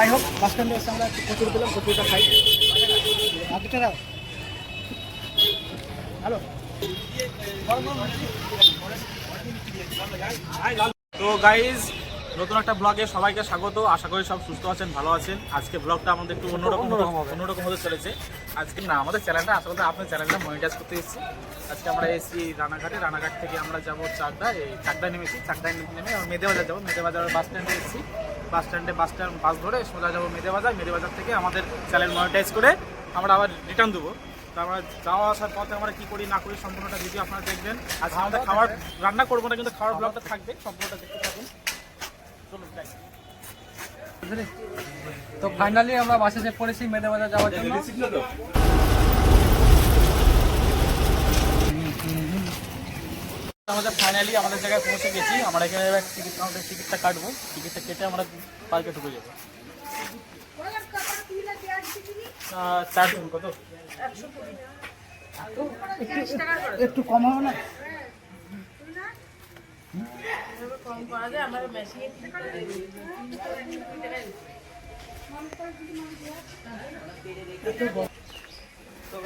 যাই হোক স্ট্যান্ডে এসে আমরা একটু প্রচুর পেলাম প্রচুরটা খাই। হ্যালো। তো গাইজ নতুন একটা ব্লগে সবাইকে স্বাগত। আশা করি সব সুস্থ আছেন ভালো আছেন। আজকে ব্লগটা আমাদের একটু অন্যরকম অন্যরকম হতে চলেছে। আজকে না আমাদের চ্যানেলটা আসলে আপনার চ্যানেলটা মনিটাইজ করতে এসেছি। আজকে আমরা এসেছি রানাঘাটে। রানাঘাট থেকে আমরা যাব চাকদা এই চাকদায় নেমেছি। চাকদায় নেমে মেদেবাজার যাব। মেদেবাজার বাস স্ট্যান্ডে এসেছি। বাস স্ট্যান্ডে বাস স্ট্যান্ড বাস ধরে সোজা যাব মেদেবাজার। মেদেবাজার থেকে আমাদের চ্যানেল মনিটাইজ করে আমরা আবার রিটার্ন দেবো। আমরা যাওয়া আসার পথে আমরা কি করি না করি সম্পূর্ণটা ভিডিও আপনারা দেখবেন। আজকে আমাদের খাবার রান্না করব না কিন্তু খাওয়ার ব্লগটা থাকবে। সম্পূর্ণটা দেখতে থাকুন। তো ফাইনালি আমরা বাসে চেক করেছি মেদে বাজার যাওয়ার জন্য। আমাদের ফাইনালি আমাদের জায়গায় পৌঁছে গেছি। আমরা এখানে এবার টিকিট কাউন্টার টিকিটটা কাটবো। টিকিটটা কেটে আমরা পার্কে ঢুকে যাব। কত? একটু কম হবে না?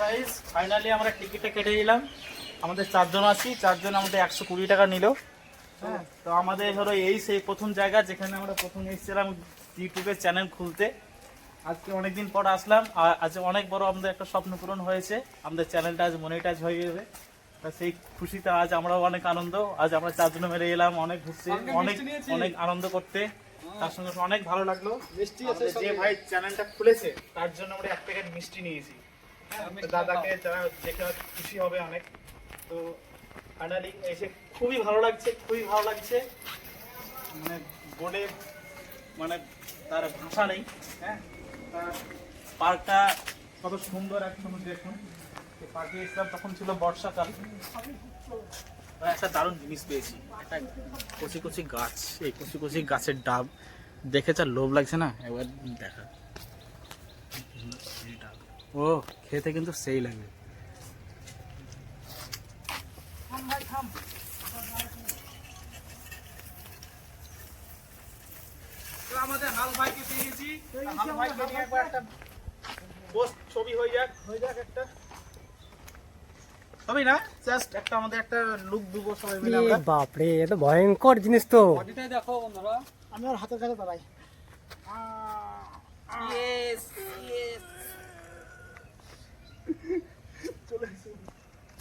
গাইজ ফাইনালি আমরা টিকিটটা কেটে নিলাম। আমাদের চারজন আছি, চারজন আমাদের একশো কুড়ি টাকা নিল। হ্যাঁ তো আমাদের হলো এই সেই প্রথম জায়গা যেখানে আমরা প্রথম এসেছিলাম ইউটিউবের চ্যানেল খুলতে। আজকে অনেকদিন পর আসলাম। আর আজ অনেক বড় আমাদের একটা স্বপ্ন পূরণ হয়েছে। আমাদের চ্যানেলটা আজ মনিটাইজ হয়ে যাবে সেই খুশিতে আজ আমরাও অনেক আনন্দ। আজ আমরা চারজনে মেরে এলাম অনেক ঘুরতে অনেক অনেক আনন্দ করতে। তার সঙ্গে অনেক ভালো লাগল। মিষ্টি আছে যে ভাই চ্যানেলটা খুলেছে তার জন্য আমরা এক প্যাকেট মিষ্টি নিয়েছি। দাদাকে যারা দেখে খুশি হবে অনেক। তো ফাইনালি এসে খুবই ভালো লাগছে খুবই ভালো লাগছে। মানে বোর্ডে মানে তার ভাষা নেই হ্যাঁ? তার পার্কটা কত সুন্দর একদম দেখুন। তখন ছিল বর্ষাকাল। একটা দারুণ জিনিস পেয়েছি। একটা কচি কচি গাছ এই কচি কচি গাছের ডাব। দেখে যা লোভ লাগছে না একবার দেখা। ও খেতে কিন্তু সেই লাগবে আমাদের হাল ভাইকে পেয়ে গেছি হাল ভাইকে নিয়ে একবার একটা পোস্ট ছবি হয়ে যাক। হয়ে যাক একটা। হবে না? জাস্ট একটা আমাদের একটা লুক দেবো সবাই মিলে আমরা। বাপরে এ তো ভয়ঙ্কর জিনিস তো। বডিটাই দেখো বন্ধুরা। আমি ওর হাতের কাছে দাঁড়াই। Yes yes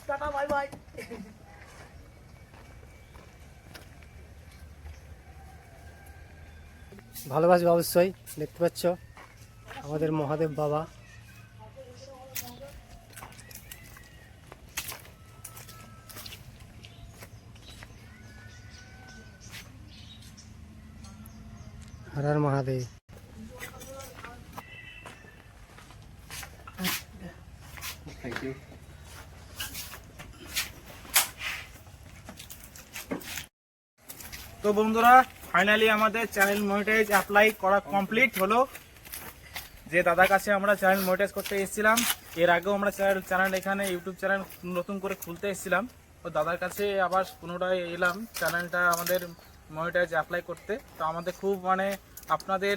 tata bye bye ভালোবাসবে অবশ্যই দেখতে পাচ্ছ? আমাদের মহাদেব বাবা। হর হর মহাদেব। থ্যাংক ইউ তো বন্ধুরা ফাইনালি আমাদের চ্যানেল মনিটাইজ অ্যাপ্লাই করা কমপ্লিট হলো। যে দাদার কাছে আমরা চ্যানেল মনিটাইজ করতে এসেছিলাম এর আগেও আমরা চ্যানেল চ্যানেল এখানে ইউটিউব চ্যানেল নতুন করে খুলতে এসেছিলাম। তো দাদার কাছে আবার পুনরায় এলাম। চ্যানেলটা আমাদের মনিটাইজ অ্যাপ্লাই করতে। তো আমাদের খুব মানে আপনাদের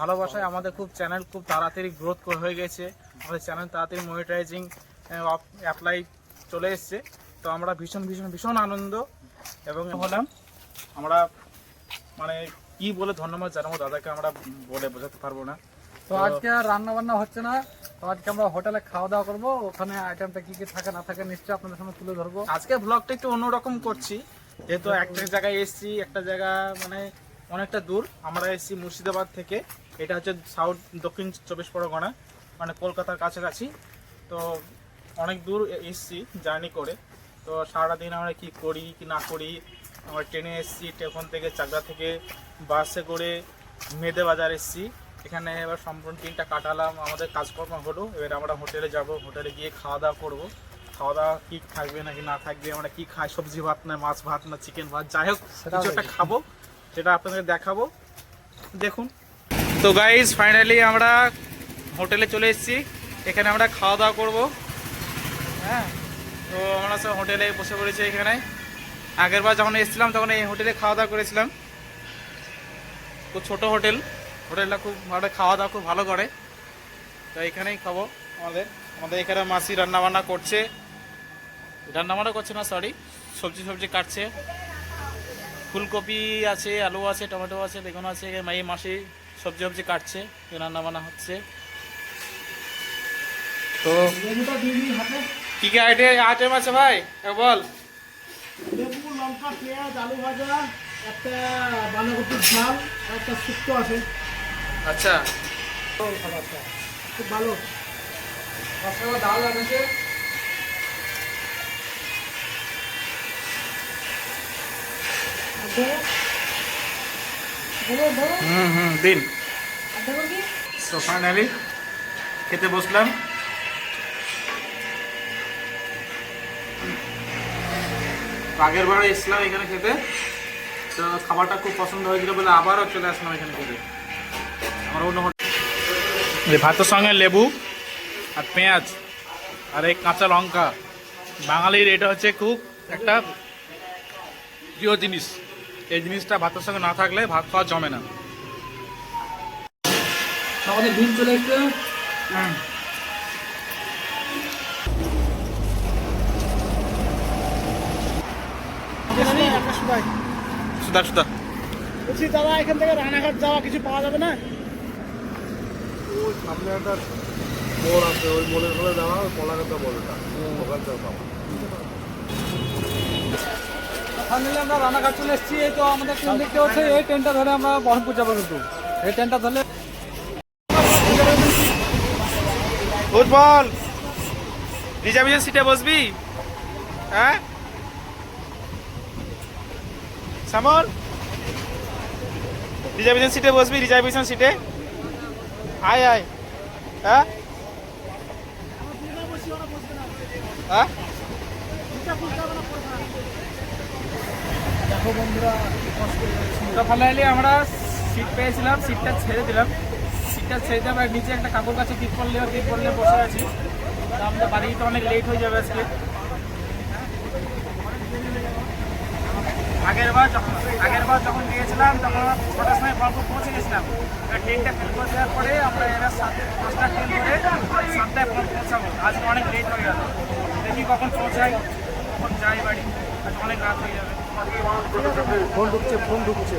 ভালোবাসায় আমাদের খুব চ্যানেল খুব তাড়াতাড়ি গ্রোথ হয়ে গেছে। আমাদের চ্যানেল তাড়াতাড়ি মনিটাইজিং অ্যাপ্লাই চলে এসছে। তো আমরা ভীষণ ভীষণ ভীষণ আনন্দ এবং হলাম। আমরা মানে কি বলে ধন্যবাদ জানাব দাদাকে আমরা বলে বোঝাতে পারব না। তো আজকে আর রান্না বান্না হচ্ছে না। তো আজকে আমরা হোটেলে খাওয়া দাওয়া করব। ওখানে আইটেমটা কি কি থাকে না থাকে নিশ্চয়ই আপনাদের সামনে তুলে ধরবো। আজকে ব্লগটা একটু অন্যরকম করছি। যেহেতু একটা জায়গায় এসেছি, একটা জায়গা মানে অনেকটা দূর। আমরা এসেছি মুর্শিদাবাদ থেকে। এটা হচ্ছে সাউথ দক্ষিণ চব্বিশ পরগনা মানে কলকাতার কাছাকাছি। তো অনেক দূর এসেছি জার্নি করে। তো সারাদিন আমরা কি করি, কি না করি, আমরা ট্রেনে এসেছি ওখান থেকে, চাকদা থেকে, বাসে করে মেদে বাজার এসছি। এখানে এবার সম্পূর্ণ দিনটা কাটালাম, আমাদের কাজকর্ম হলো। এবার আমরা হোটেলে যাব, হোটেলে গিয়ে খাওয়া দাওয়া করব। খাওয়া দাওয়া কি থাকবে নাকি না থাকবে আমরা কি খাই সবজি ভাত না মাছ ভাত না চিকেন ভাত যাই হোক কিছু একটা খাব সেটা আপনাদের দেখাবো। দেখুন। তো গাইজ ফাইনালি আমরা হোটেলে চলে এসেছি। এখানে আমরা খাওয়া দাওয়া করব। হ্যাঁ তো আমরা সব হোটেলে বসে পড়েছি এখানে। আগের বার যখন এসেছিলাম তখন এই হোটেলে খাওয়া দাওয়া করেছিলাম। খুব ছোট হোটেল। হোটেলটা খুব ভালো খাওয়া দাওয়া খুব ভালো করে। তো এখানেই খাব আমাদের। আমাদের এখানে মাসি রান্না বান্না করছে। রান্না বান্না করছে না সরি সবজি সবজি কাটছে। ফুলকপি আছে আলু আছে টমেটো আছে বেগুন আছে এই মাসি সবজি সবজি কাটছে। রান্না বান্না হচ্ছে। তো কি কি আইটেম আইটেম আছে ভাই? বল। লেবু লঙ্কা পেঁয়াজ আলু ভাজা একটা বাঁধাকপির ঝাল একটা শুক্তো আছে। আচ্ছা। খুব ভালো। ডাল এনেছে হুম হুম দিন। তো ফাইনালি খেতে বসলাম। আগের বার এসলাম এখানে খেতে। তো খাবারটা খুব পছন্দ হয়েছিল বলে আবারও চলে আসলাম এখানে খেতে। আমার অন্য ভাতের সঙ্গে লেবু আর পেঁয়াজ আর এই কাঁচা লঙ্কা। বাঙালির এটা হচ্ছে খুব একটা প্রিয় জিনিস। এই জিনিসটা ভাতের সঙ্গে না থাকলে ভাত খাওয়া জমে না। চলে এসছে। সুদা সুদা বলছি দাদা এখান থেকে রানাঘাট যাওয়া কিছু পাওয়া যাবে না? ওই সামনে একটা মোড় আছে ওই মোড়ের করে দেওয়া ওই কলাকাতা মোড়টা ওখান থেকে পাবো। ফাইনালি আমরা রানাঘাট চলে এসেছি। এই তো আমাদের ট্রেন দেখতে হচ্ছে এই ট্রেনটা ধরে আমরা বহরমপুর যাব কিন্তু। এই ট্রেনটা ধরলে ফুটবল! রিজার্ভেশন সিটে বসবি? হ্যাঁ? সামর? রিজার্ভেশন সিটে বসবি, রিজার্ভেশন সিটে? আয় আয়। হ্যাঁ? হ্যাঁ? তো ফাইনালি আমরা সিট পেয়েছিলাম সিটটা ছেড়ে দিলাম। সিটটা ছেড়ে দিয়ে আমরা নিচে একটা কাকুর কাছে টিপ করলে টিপ করলে বসে আছি। তো আমাদের বাড়িতে অনেক লেট হয়ে যাবে আজকে। আগের বার যখন, আগের বার যখন গিয়েছিলাম, তখন ছটার সময় বরপুর পৌঁছে গেছিলাম। ট্রেনটা ফেল করে দেওয়ার পরে আমরা এবার সাতটা পাঁচটা ট্রেন ধরে সাতটায় পৌঁছাবো। আজকে অনেক লেট হয়ে গেল। দেখি কখন পৌঁছাই, কখন যাই বাড়ি। আজ অনেক রাত হয়ে যাবে। 본국제 본국제.